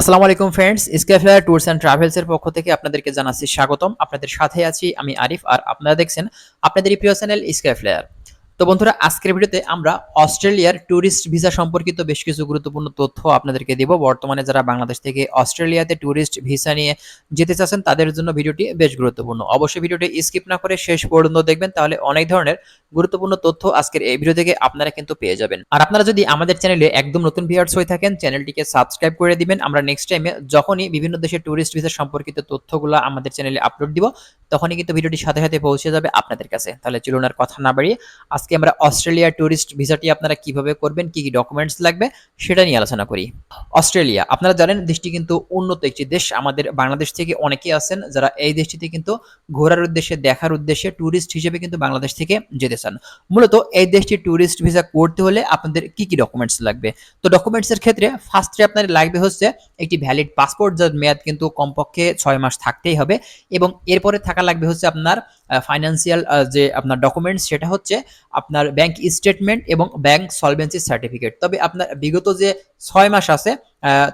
আসসালামু আলাইকুম friends স্কেফেয়ার tours and ট্রাভেলসের পক্ষ থেকে আপনাদেরকে জানাচ্ছি স্বাগতম। আপনাদের সাথে আছি আমি আরিফ, আর আপনারা দেখছেন আপনাদের প্রিয় চ্যানেল স্কেফলার তো বন্ধুরা, আজকের ভিডিওতে আমরা অস্ট্রেলিয়ার ট্যুরিস্ট ভিসা সম্পর্কিত বেশ কিছু গুরুত্বপূর্ণ তথ্য আপনাদেরকে দেব। বর্তমানে যারা বাংলাদেশ থেকে অস্ট্রেলিয়াতে ট্যুরিস্ট ভিসা নিয়ে যেতে চাচ্ছেন, তাদের জন্য ভিডিওটি বেশ গুরুত্বপূর্ণ। অবশ্যই ভিডিওটি স্কিপ না করে শেষ পর্যন্ত দেখবেন, তাহলে অনেক ধরনের গুরুত্বপূর্ণ তথ্য আজকের এই ভিডিও থেকে আপনারা কিন্তু পেয়ে যাবেন। আর আপনারা যদি আমাদের চ্যানেলে একদম নতুন ভিউয়ার্স হয়ে থাকেন, চ্যানেলটিকে সাবস্ক্রাইব করে দিবেন। আমরা নেক্সট টাইমে যখনই বিভিন্ন দেশের ট্যুরিস্ট ভিসা সম্পর্কিত তথ্যগুলো আমাদের চ্যানেলে আপলোড দিব, তখনই কিন্তু ভিডিওটি সাথে সাথে পৌঁছে যাবে আপনাদের কাছে। তাহলে চলুন আর কথা না বাড়িয়ে আজকে আমরা অস্ট্রেলিয়া ট্যুরিস্ট ভিসাটি আপনারা কীভাবে করবেন, কি কি ডকুমেন্টস লাগবে, সেটা নিয়ে আলোচনা করি। অস্ট্রেলিয়া, আপনারা জানেন দেশটি কিন্তু উন্নত একটি দেশ। আমাদের বাংলাদেশ থেকে অনেকেই আছেন যারা এই দেশটিতে কিন্তু ঘোরার উদ্দেশ্যে, দেখার উদ্দেশ্যে ট্যুরিস্ট হিসেবে কিন্তু বাংলাদেশ থেকে যেতে চান। মূলত এই দেশটি ট্যুরিস্ট ভিসা করতে হলে আপনাদের কি কি ডকুমেন্টস লাগবে? তো ডকুমেন্টসের ক্ষেত্রে ফার্স্টে আপনার লাগবে হচ্ছে একটি ভ্যালিড পাসপোর্ট যার মেয়াদ কিন্তু কমপক্ষে ছয় মাস থাকতেই হবে। এবং এরপরে থাকা লাগবে হচ্ছে আপনার ফাইন্যান্সিয়াল যে আপনার ডকুমেন্টস সেটা হচ্ছে আপনার ব্যাংক স্টেটমেন্ট এবং ব্যাংক সলভেন্সি সার্টিফিকেট তবে আপনার বিগত যে ছয় মাস আছে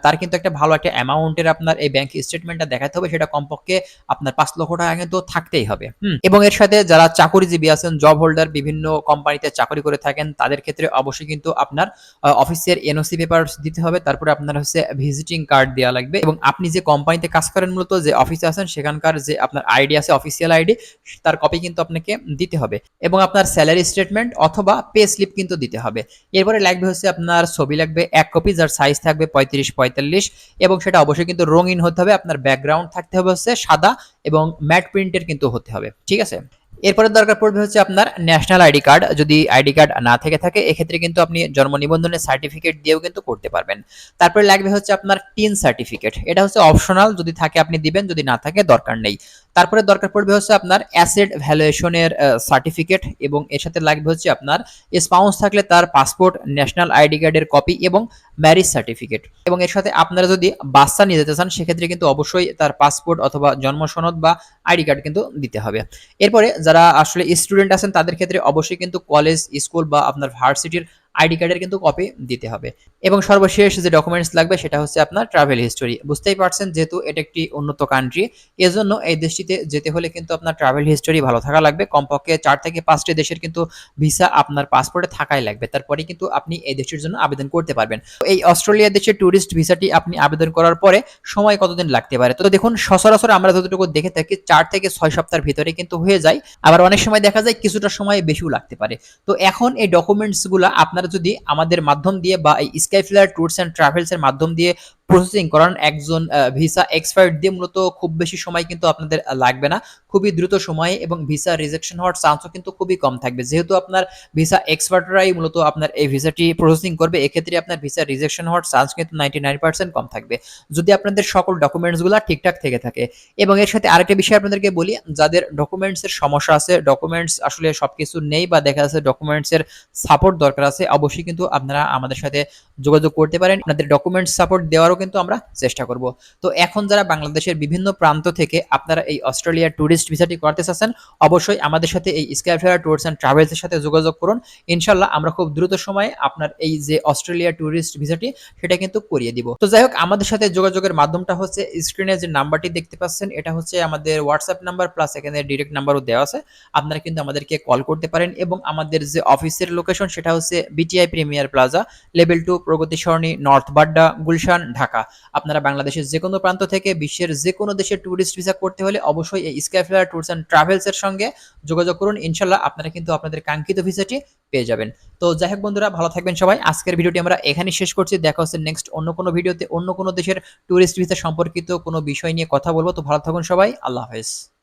তার কিন্তু একটা ভালো একটা অ্যামাউন্টের আপনার এই ব্যাংক স্টেটমেন্টটা দেখাতে হবে, সেটা কমপক্ষে আপনার পাঁচ লক্ষ টাকা কিন্তু থাকতেই হবে এবং এর সাথে যারা চাকরিজীবী আছেন জব হোল্ডার বিভিন্ন কোম্পানিতে চাকরি করে থাকেন, তাদের ক্ষেত্রে অবশ্যই কিন্তু আপনার অফিসের এনওসি পেপার দিতে হবে, তারপরে আপনার হচ্ছে ভিজিটিং কার্ড দেওয়া লাগবে, এবং আপনি যে কোম্পানিতে কাজ করেন মূলত, যে অফিসে আছেন, সেখানকার যে আপনার আইডি আছে অফিসিয়াল আইডি তার কপি কিন্তু আপনাকে দিতে হবে, এবং আপনার স্যালারি স্টেটমেন্ট অথবা পে স্লিপ কিন্তু দিতে হবে, এরপরে লাগবে হচ্ছে আপনার ছবি লাগবে, এক কপি যার সাইজ থাকবে পঁয়ত্রিশ পঁয়তাল্লিশ, এবং সেটা অবশ্যই কিন্তু রঙিন হতে হবে, আপনার ব্যাকগ্রাউন্ড থাকতে হবে হচ্ছে সাদা এবং ম্যাট প্রিন্টের কিন্তু হতে হবে, ঠিক আছে? এরপরে দরকার পড়বে হচ্ছে আপনার ন্যাশনাল আইডি কার্ড যদি আইডি কার্ড না থেকে থাকে, এক্ষেত্রে কিন্তু আপনি জন্ম নিবন্ধনের সার্টিফিকেট দিয়েও কিন্তু করতে পারবেন। তারপরে লাগবে হচ্ছে আপনার টিন সার্টিফিকেট এটা হচ্ছে অপশনাল যদি থাকে আপনি দিবেন, যদি না থাকে দরকার নেই। তারপরে দরকার পড়বে হচ্ছে আপনার অ্যাসেট ভ্যালুয়েশনের সার্টিফিকেট এবং এর সাথে লাগবে হচ্ছে আপনার স্পাউন্স থাকলে তার পাসপোর্ট ন্যাশনাল আইডি কার্ডের কপি এবং ম্যারিজ সার্টিফিকেট এবং এর সাথে আপনারা যদি বাচ্চা নিয়ে যেতে চান, সেক্ষেত্রে কিন্তু অবশ্যই তার পাসপোর্ট অথবা জন্ম সনদ বা আইডি কার্ড কিন্তু দিতে হবে। এরপরে যারা আসলে স্টুডেন্ট আছেন, তাদের ক্ষেত্রে অবশ্যই কিন্তু কলেজ স্কুল বা আপনার ভার্সিটির আইডি কার্ডের কিন্তু কপি দিতে হবে। এবং সর্বশেষ যে ডকুমেন্টস লাগবে সেটা হচ্ছে আপনার ট্রাভেল হিস্টোরি বুঝতেই পারছেন যেহেতু এটা একটি উন্নত কান্ট্রি এজন্য এই দেশটিতে যেতে হলে কিন্তু আপনার ট্রাভেল হিস্টোরি ভালো থাকা লাগবে। কমপক্ষে চার থেকে পাঁচটি দেশের কিন্তু ভিসা আপনার পাসপোর্টে থাকাই লাগবে। তারপরে কিন্তু আপনি এই দেশের জন্য আবেদন করতে পারবেন। এই অস্ট্রেলিয়া দেশের ট্যুরিস্ট ভিসাটি আপনি আবেদন করার পরে সময় কতদিন লাগতে পারে? তো দেখুন, সচরাচর আমরা যতটুকু দেখে থাকি চার থেকে ছয় সপ্তাহের ভিতরে কিন্তু হয়ে যায়। আবার অনেক সময় দেখা যায় কিছুটা সময় বেশিও লাগতে পারে। তো এখন এই ডকুমেন্টসগুলো আপনারা যদি আমাদের মাধ্যম দিয়ে বা এই স্কাইফ্লার ট্যুরস অ্যান্ড ট্রাভেলসের মাধ্যম দিয়ে প্রসেসিং করান একজন ভিসা এক্সপায়ার্ট দিয়ে মূলত খুব বেশি সময় কিন্তু আপনাদের লাগবে না। খুবই দ্রুত সময়ে এবং ভিসা রিজেকশন হওয়ার চান্সও কিন্তু খুবই কম থাকবে। যেহেতু আপনার ভিসা এক্সপার্টরাই মূলত আপনার এই ভিসাটি প্রসেসিং করবে, এক্ষেত্রে আপনার ভিসা রিজেকশন হওয়ার চান্স কিন্তু নাইনটি নাইন পার্সেন্ট কম থাকবে। যদি আপনাদের সকল ডকুমেন্টসগুলো ঠিকঠাক থেকে থাকে। এবং এর সাথে আরেকটা বিষয় আপনাদেরকে বলি, যাদের ডকুমেন্টসের সমস্যা আছে ডকুমেন্টস আসলে সবকিছু নেই বা দেখা যাচ্ছে ডকুমেন্টসের সাপোর্ট দরকার আছে, অবশ্যই কিন্তু আপনারা আমাদের সাথে যোগাযোগ করতে পারেন। আপনাদের ডকুমেন্টস সাপোর্ট দেওয়ারও কিন্তু আমরা চেষ্টা করব। তো এখন যারা বাংলাদেশের বিভিন্ন প্রান্ত থেকে আপনারা এই অস্ট্রেলিয়ার ট্যুরিস্ট ভিসাটি করতে চাচ্ছেন, অবশ্যই আমাদের সাথে এই স্কাইফেয়ার ট্যুরস অ্যান্ড ট্রাভেলসের সাথে যোগাযোগ করুন। ইনশাল্লাহ আমরা খুব দ্রুত সময়ে আপনার এই যে অস্ট্রেলিয়া ট্যুরিস্ট ভিসাটি সেটা কিন্তু করিয়ে দিব। তো যাই হোক, আমাদের সাথে যোগাযোগের মাধ্যমটা হচ্ছে স্ক্রিনে যে নাম্বারটি দেখতে পাচ্ছেন, এটা হচ্ছে আমাদের হোয়াটসঅ্যাপ নাম্বার প্লাস এখানে ডিরেক্ট নাম্বারও দেওয়া আছে। আপনারা কিন্তু আমাদেরকে কল করতে পারেন এবং আমাদের যে অফিসের লোকেশন সেটা হচ্ছে BTI premier plaza level two Pragati Sarani north Badda Gulshan Dhaka আপনারা বাংলাদেশের যে কোনো প্রান্ত থেকে বিশ্বের যে কোনো দেশে ট্যুরিস্ট ভিসা করতে হলে অবশ্যই এই স্কাইফ্লায়ার ট্যুরস অ্যান্ড ট্রাভেলসের সঙ্গে যোগাযোগ করুন। ইনশাল্লাহ আপনারা কিন্তু আপনাদের কাঙ্ক্ষিত ভিসাটি পেয়ে যাবেন। তো যাই হোক বন্ধুরা, ভালো থাকবেন সবাই। আজকের ভিডিওটি আমরা এখানেই শেষ করছি। দেখা হচ্ছে নেক্সট অন্য কোনো ভিডিওতে অন্য কোনো দেশের ট্যুরিস্ট ভিসা সম্পর্কিত কোনো বিষয় নিয়ে কথা বলব। তো ভালো থাকুন সবাই। আল্লাহ হাফেজ।